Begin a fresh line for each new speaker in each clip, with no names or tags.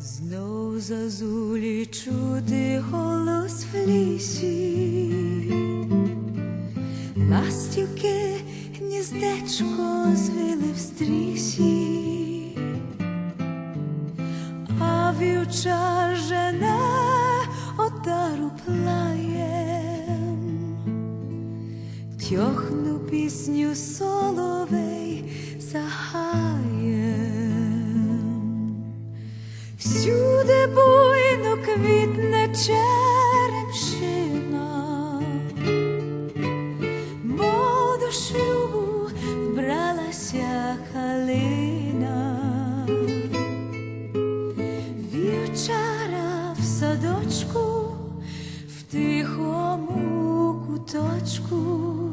Знов зазулі чути голос в лісі, ластівки гніздечко звили в стрісі, а вівча жене отару плає тьохну пісню соловей загаєм. Всюди буйно квітне черемшина, мов до шлюбу вбралася калина, вівчара в садочку, в тихому куточку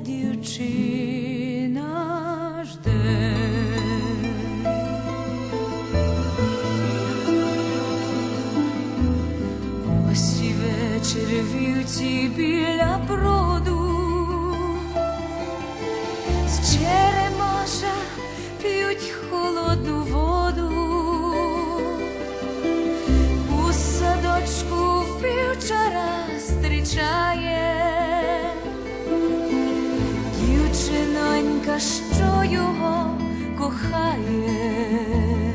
дівчина, жде. Ось і вівці біля броду, з черемоша п'ють холодну воду, дівчинонька, що його кохає.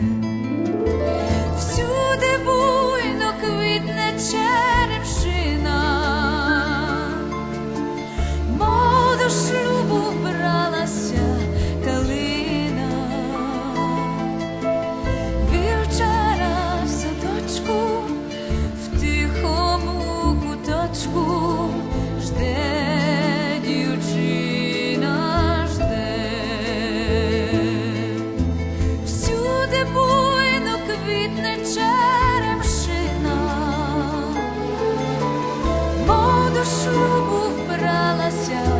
Вбралася